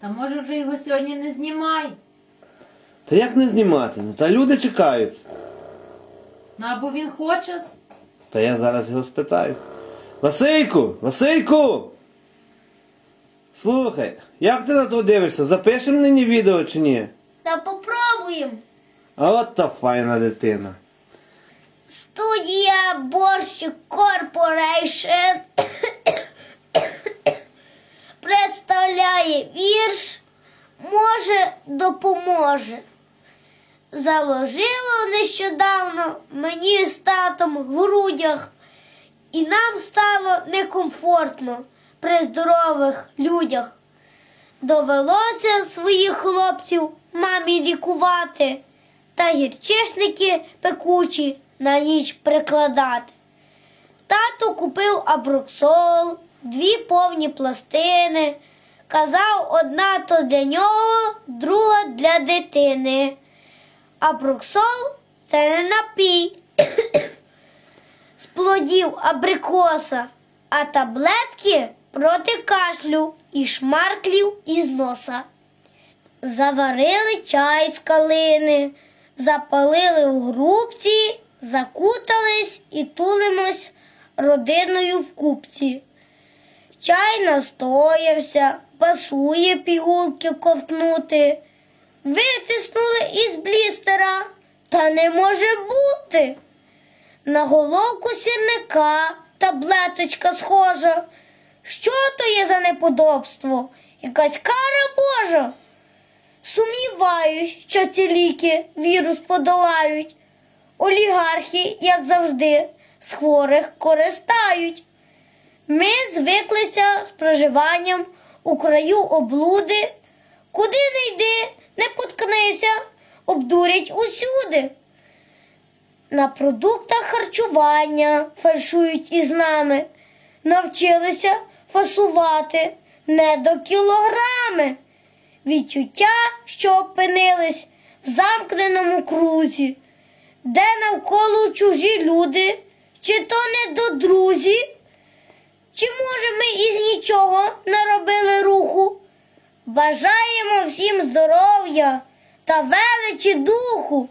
Та може вже його сьогодні не знімай. Та як не знімати? Ну та люди чекають. Ну або він хоче. Та я зараз його спитаю. Васильку, Васильку! Слухай, як ти на то дивишся? Запишемо нині відео чи ні? Та попробуємо. А от та файна дитина. Студія Борщик Корпорейшн допоможе. Заложило нещодавно мені з татом в грудях, і нам стало некомфортно при здорових людях. Довелося своїх хлопців мамі лікувати та гірчишники пекучі на ніч прикладати. Тато купив абруксол, дві повні пластини. Казав, одна то для нього, друга для дитини. Абруксол це не напій з плодів абрикоса, а таблетки проти кашлю і шмарклів із носа. Заварили чай з калини, запалили в грубці, закутались і тулимось родиною в купці. Чай настоявся, пасує пігулки ковтнути. Витиснули із блістера, та не може бути. На головку сірника таблеточка схожа. Що то є за неподобство? Якась кара Божа. Сумніваюсь, що ці ліки вірус подолають. Олігархи, як завжди, з хворих користають. Ми звиклися з проживанням у краю облуди. Куди не йди, не поткнися, обдурять усюди. На продуктах харчування фальшують із нами. Навчилися фасувати не до кілограми. Відчуття, що опинились в замкненому крузі, де навколо чужі люди, чи то не до друзі, чи може ми із нічого наробили руху? Бажаємо всім здоров'я та величі духу.